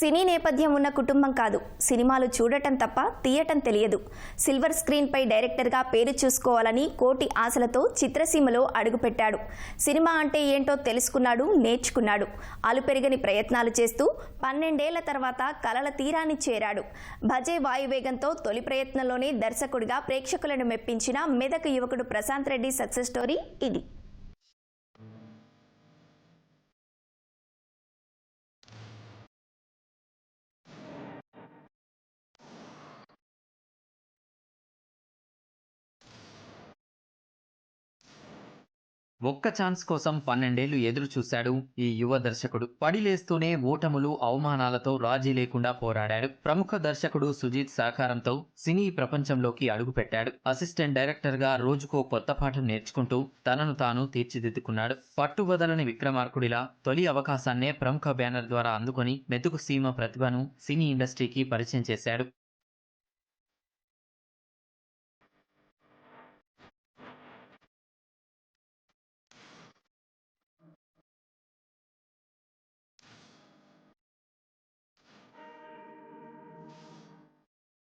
సినీ నేపథ్యం ఉన్న కుటుంబం కాదు. సినిమాలు చూడటం తప్ప తీయటం తెలియదు. సిల్వర్ స్క్రీన్పై డైరెక్టర్గా పేరు చూసుకోవాలని కోటి ఆశలతో చిత్రసీమలో అడుగుపెట్టాడు. సినిమా అంటే ఏంటో తెలుసుకున్నాడు నేర్చుకున్నాడు. అలుపెరగని ప్రయత్నాలు చేస్తూ పన్నెండేళ్ళ తర్వాత కలల తీరాన్ని చేరాడు. భజే వాయువేగంతో తొలి ప్రయత్నంలోనే దర్శకుడిగా ప్రేక్షకులను మెప్పించిన మెదక్ యువకుడు ప్రశాంత్ రెడ్డి సక్సెస్ స్టోరీ ఇది. ఒక్క ఛాన్స్ కోసం పన్నెండేళ్ళు ఎదురు చూశాడు ఈ యువ దర్శకుడు. పడిలేస్తూనే ఓటములు అవమానాలతో రాజీ లేకుండా పోరాడాడు. ప్రముఖ దర్శకుడు సుజీత్ సహకారంతో సినీ ప్రపంచంలోకి అడుగుపెట్టాడు. అసిస్టెంట్ డైరెక్టర్గా రోజుకో కొత్త పాఠం నేర్చుకుంటూ తనను తాను తీర్చిదిద్దుకున్నాడు. పట్టువదలని విక్రమార్కుడిలా తొలి అవకాశాన్నే ప్రముఖ బ్యానర్ ద్వారా అందుకొని మెతుకు సీమ ప్రతిభను సినీ ఇండస్ట్రీకి పరిచయం చేశాడు.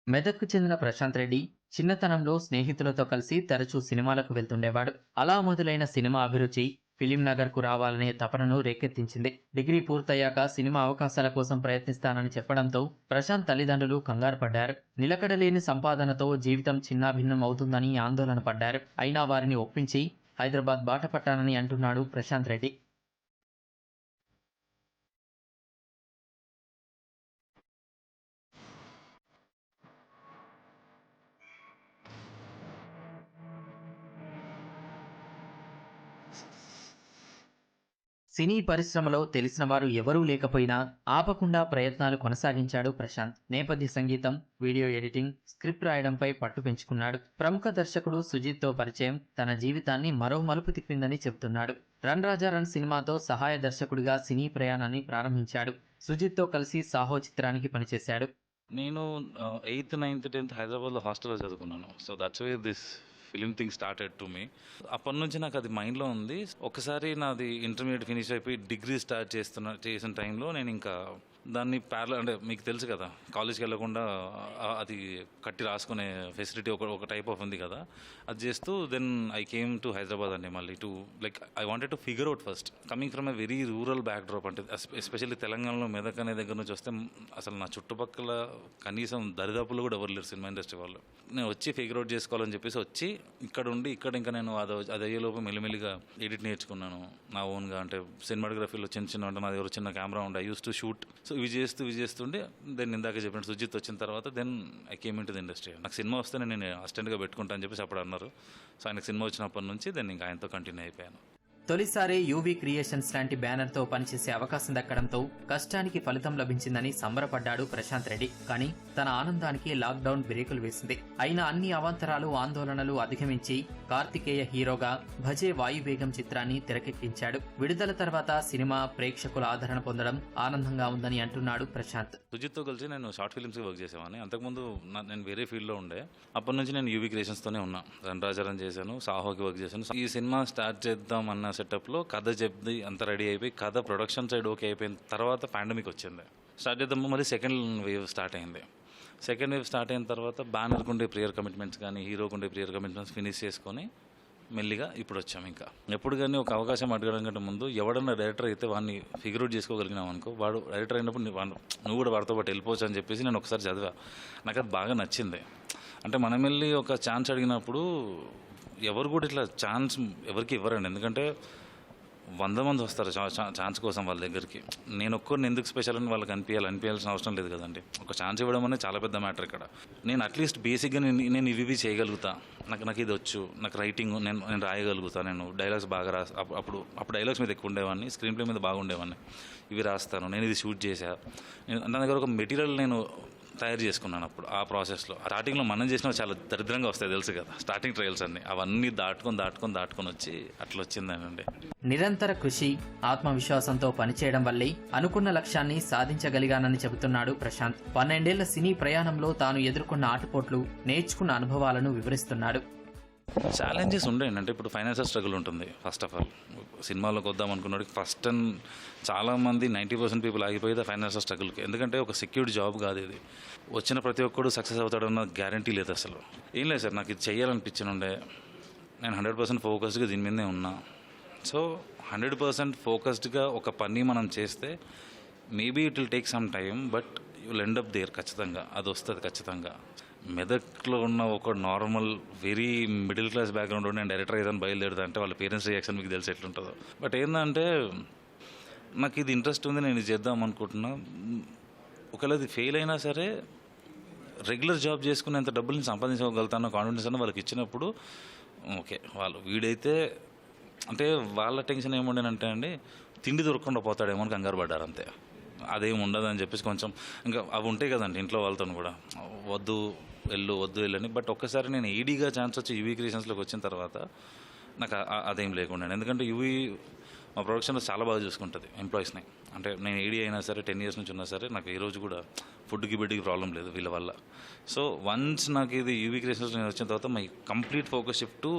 మెదక్కు చెందిన ప్రశాంత్ రెడ్డి చిన్నతనంలో స్నేహితులతో కలిసి తరచూ సినిమాలకు వెళ్తుండేవాడు. అలా మొదలైన సినిమా అభిరుచి ఫిలిం నగర్కు రావాలనే తపనను రేకెత్తించింది. డిగ్రీ పూర్తయ్యాక సినిమా అవకాశాల కోసం ప్రయత్నిస్తానని చెప్పడంతో ప్రశాంత్ తల్లిదండ్రులు కంగారు పడ్డారు. నిలకడలేని సంపాదనతో జీవితం చిన్నాభిన్నం అవుతుందని ఆందోళన పడ్డారు. అయినా వారిని ఒప్పించి హైదరాబాద్ బాట పట్టానని అంటున్నాడు ప్రశాంత్ రెడ్డి. సినీ పరిశ్రమలో తెలిసిన వారు ఎవరూ లేకపోయినా ఆపకుండా ప్రయత్నాలు కొనసాగించాడు ప్రశాంత్. నేపథ్య సంగీతం వీడియో ఎడిటింగ్ స్క్రిప్ట్ రాయడంపై పట్టు పెంచుకున్నాడు. ప్రముఖ దర్శకుడు సుజిత్తో పరిచయం తన జీవితాన్ని మరో మలుపు తిప్పిందని చెబుతున్నాడు. రన్ రాజా రన్ సినిమాతో సహాయ దర్శకుడిగా సినీ ప్రయాణాన్ని ప్రారంభించాడు. సుజిత్తో కలిసి సాహో చిత్రానికి పనిచేశాడు. నేను ఎయిత్ నైన్త్ టెన్త్ హైదరాబాద్లో హాస్టల్లో చదువుకున్నాను. So that's way this film thing started to me? అప్పటి నుంచి నాకు అది మైండ్లో ఉంది. ఒకసారి నాది ఇంటర్మీడియట్ ఫినిష్ అయిపోయి డిగ్రీ స్టార్ట్ చేస్తున్న చేసిన టైంలో నేను ఇంకా దాన్ని ప్యారల అంటే మీకు తెలుసు కదా కాలేజ్కి వెళ్ళకుండా అది కట్టి రాసుకునే ఫెసిలిటీ ఒక ఒక టైప్ ఆఫ్ ఉంది కదా. అది చేస్తూ then I came to Hyderabad అండి మళ్ళీ to like I wanted to figure out first coming from a very rural backdrop అంటే ఎస్పెషల్లీ తెలంగాణలో మెదక్ అనే దగ్గర నుంచి వస్తే అసలు నా చుట్టుపక్కల కనీసం దరిదాపులు కూడా ఎవరు లేరు సినిమా ఇండస్ట్రీ వాళ్ళు. నేను వచ్చి ఫిగర్ అవుట్ చేసుకోవాలని చెప్పేసి వచ్చి ఇక్కడ ఉండి ఇక్కడ ఇంకా నేను అది అది అయ్యేలోపు మెల్లిమెల్లిగా ఎడిట్ నేర్చుకున్నాను. నా ఓన్గా అంటే సినిమాటోగ్రఫీలో చిన్న చిన్న అంటే నా దగ్గర చిన్న కెమెరా ఉండే I use to shoot so ఇవి చేస్తూ ఇవి చేస్తుండే దెన్ ఇందాక చెప్పిన సుజిత్ వచ్చిన తర్వాత then I came into industry నాకు సినిమా వస్తే నేను అసిస్టెంట్గా పెట్టుకుంటా అని చెప్పేసి అప్పుడు అన్నారు. సో ఆయనకు సినిమా వచ్చినప్పటి నుంచి దెన్ ఇంకా ఆయనతో కంటిన్యూ అయిపోయాను. తొలిసారి యూవీ క్రియేషన్స్ లాంటి బ్యానర్తో పనిచేసే అవకాశం దక్కడంతో కష్టానికి ఫలితం లభించిందని సంబరపడ్డాడు ప్రశాంత్ రెడ్డి. కానీ తన ఆనందానికి లాక్డౌన్ బ్రేకులు వేసింది. అయినా అన్ని అవాంతరాలు ఆందోళనలు అధిగమించి కార్తికేయ హీరోగా భజే వాయువేగం చిత్రాన్ని తెరకెక్కించాడు. విడుదల తర్వాత సినిమా ప్రేక్షకుల ఆదరణ పొందడం ఆనందంగా ఉందని అంటున్నాడు ప్రశాంత్. సుజిత్తో కలిసి నేను షార్ట్ ఫిల్మ్స్ వర్క్ చేసేవాడిని. అంతకుముందు నేను వేరే ఫీల్డ్లో ఉండే. అప్పటి నుంచి నేను యూవీ క్రియేషన్స్తోనే ఉన్నా. రణరాజారం చేశాను సాహోకి వర్క్ చేశాను. ఈ సినిమా స్టార్ట్ చేద్దాం అన్న సెటప్లో కథ చెప్పి అంత రెడీ అయిపోయి కథ ప్రొడక్షన్ సైడ్ ఓకే అయిపోయిన తర్వాత పాండమిక్ వచ్చింది. స్టార్ట్ చేద్దాం మరి సెకండ్ వేవ్ స్టార్ట్ అయింది. సెకండ్ వేవ్ స్టార్ట్ అయిన తర్వాత బ్యానర్కి ఉండే ప్రియర్ కమిట్మెంట్స్ కానీ హీరోకి ఉండే ప్రియర్ కమిట్మెంట్స్ ఫినిష్ చేసుకొని మెల్లిగా ఇప్పుడు వచ్చాం ఇంకా. ఎప్పుడు కానీ ఒక అవకాశం అడగడం కంటే ముందు ఎవడన్నా డైరెక్టర్ అయితే వాడిని ఫిగర్ అవుట్ చేసుకోగలిగినాం అనుకో వాడు డైరెక్టర్ అయినప్పుడు వాడు- నువ్వు కూడా వాడితో పాటు వెళ్ళిపోవచ్చు అని చెప్పేసి నేను ఒకసారి చదివా. నాకు అది బాగా నచ్చింది. అంటే మనం వెళ్ళి ఒక ఛాన్స్ అడిగినప్పుడు ఎవరు కూడా ఇట్లా ఛాన్స్ ఎవరికి ఇవ్వరండి. ఎందుకంటే వంద మంది వస్తారు చా- చా- ఛాన్స్ కోసం వాళ్ళ దగ్గరికి. నేను ఒక్కరిని ఎందుకు స్పెషల్ అని వాళ్ళకి అనిపించాలి అనిపించాల్సిన అవసరం లేదు కదండి. ఒక ఛాన్స్ ఇవ్వడం అనేది చాలా పెద్ద మ్యాటర్ ఇక్కడ. నేను అట్లీస్ట్ బేసిక్గా నేను నేను ఇవి ఇవి చేయగలుగుతా. నాకు నాకు ఇది వచ్చు నాకు రైటింగ్ నేను నేను రాయగలుగుతా నేను డైలాగ్స్ బాగా రా అప్పుడు అప్పుడు అప్పుడు డైలాగ్స్ మీద ఎక్కువ ఉండేవాడిని స్క్రీన్ ప్లే మీద బాగుండేవాడిని ఇవి రాస్తాను నేను ఇది షూట్ చేశా. నేను నా దగ్గర ఒక మెటీరియల్ నేను తయారు చేసుకున్నాను అప్పుడు ఆ ప్రాసెస్లో. స్టార్టింగ్లో మనం చేసిన చాలా దరిద్రంగా వస్తాయి తెలుసు కదా. స్టార్టింగ్ ట్రయల్స్ అన్ని. అవన్నీ దాటుకొని దాటుకొని దాటుకొని వచ్చి అట్లా వచ్చిందనండి. నిరంతర కృషి ఆత్మవిశ్వాసంతో పనిచేయడం వల్లే అనుకున్న లక్ష్యాన్ని సాధించగలిగానని చెబుతున్నాడు ప్రశాంత్. పన్నెండేళ్ళ సినీ ప్రయాణంలో తాను ఎదుర్కొన్న ఆటపోట్లు నేర్చుకున్న అనుభవాలను వివరిస్తున్నాడు. ఛాలెంజెస్ ఉండేయండి అంటే ఇప్పుడు ఫైనాన్షియల్ స్ట్రగుల్ ఉంటుంది ఫస్ట్ ఆఫ్ ఆల్ సినిమాలోకి వద్దాం అనుకున్నాడు ఫస్ట్ అండ్ చాలామంది నైంటీ పర్సెంట్ పీపుల్ ఆగిపోయేది ఫైనాన్షియల్ స్ట్రగుల్కి ఎందుకంటే ఒక సెక్యూర్డ్ జాబ్ కాదు ఇది. వచ్చిన ప్రతి ఒక్కడు సక్సెస్ అవుతాడన్న గ్యారంటీ లేదు అసలు. ఏం లేదు సార్ నాకు ఇది చేయాలనిపించిన ఉండే. నేను హండ్రెడ్ పర్సెంట్ ఫోకస్డ్గా దీని మీదే ఉన్నా. సో హండ్రెడ్ పర్సెంట్ ఫోకస్డ్గా ఒక పని మనం చేస్తే maybe it will take some time but you end up there ఖచ్చితంగా. అది వస్తుంది ఖచ్చితంగా. మెదక్లో ఉన్న ఒక normal very middle class background ఉండి నేను డైరెక్టర్ ఏదైనా బయలుదేరుతా అంటే వాళ్ళ పేరెంట్స్ రియాక్షన్ మీకు తెలిసి ఎట్లుంటుందో. బట్ ఏంటంటే నాకు ఇది ఇంట్రెస్ట్ ఉంది నేను ఇది చేద్దాం అనుకుంటున్నా. ఒకవేళ ఇది ఫెయిల్ అయినా సరే రెగ్యులర్ జాబ్ చేసుకునేంత డబ్బుల్ని సంపాదించగలుగుతాను కాన్ఫిడెన్స్ అని వాళ్ళకి ఇచ్చినప్పుడు ఓకే వాళ్ళు వీడైతే అంటే వాళ్ళ టెన్షన్ ఏముండేనంటే అండి తిండి దొరకకుండా పోతాడేమో అని కంగారు పడ్డారు అంతే. అదేం ఉండదు అని చెప్పేసి కొంచెం ఇంకా అవి ఉంటాయి కదండి ఇంట్లో వాళ్ళతో కూడా. వద్దు వెళ్ళు వద్దు వెళ్ళని. బట్ ఒక్కసారి నేను ఈడీగా ఛాన్స్ వచ్చి యూవీ క్రియేషన్స్లోకి వచ్చిన తర్వాత నాకు అదేం లేకుండా ఎందుకంటే యూవీ మా ప్రొడక్షన్లో చాలా బాగా చూసుకుంటుంది ఎంప్లాయీస్ని. అంటే నేను ఏడీ అయినా సరే టెన్ ఇయర్స్ నుంచి ఉన్నా సరే నాకు ఈరోజు కూడా ఫుడ్కి బెడ్కి ప్రాబ్లం లేదు వీళ్ళ వల్ల. సో వన్స్ నాకు ఇది యూవీ క్రియేషన్స్ నేను వచ్చిన తర్వాత my complete focus shift to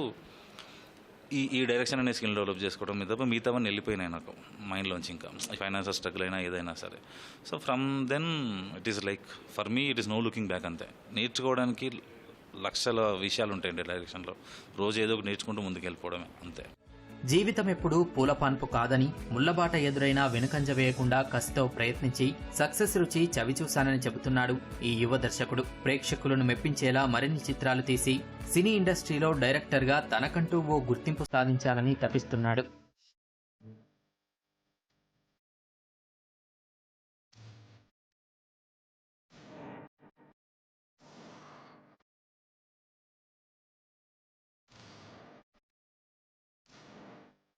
ఈ ఈ డైరెక్షన్ అనే స్కిల్ డెవలప్ చేసుకోవడం మీద మిగతావన్నీ వెళ్ళిపోయినాయి నాకు మైండ్లోంచి ఇంకా. ఫైనాన్షియల్ స్ట్రగుల్ అయినా ఏదైనా సరే. So from then it is like for me it is no looking back అంతే. నేర్చుకోవడానికి లక్షల విషయాలు ఉంటాయండి డైరెక్షన్లో రోజు ఏదో ఒకటి నేర్చుకుంటూ ముందుకు వెళ్ళిపోవడమే అంతే. జీవితం ఎప్పుడూ పూలపాన్పు కాదని ముళ్ళబాట ఎదురైనా వెనుకంజ వేయకుండా కసితో ప్రయత్నించి సక్సెస్ రుచి చవిచూశానని చెబుతున్నాడు ఈ యువ దర్శకుడు. ప్రేక్షకులను మెప్పించేలా మరిన్ని చిత్రాలు తీసి సినీ ఇండస్ట్రీలో డైరెక్టర్గా తనకంటూ ఓ గుర్తింపు సాధించాలని తపిస్తున్నాడు.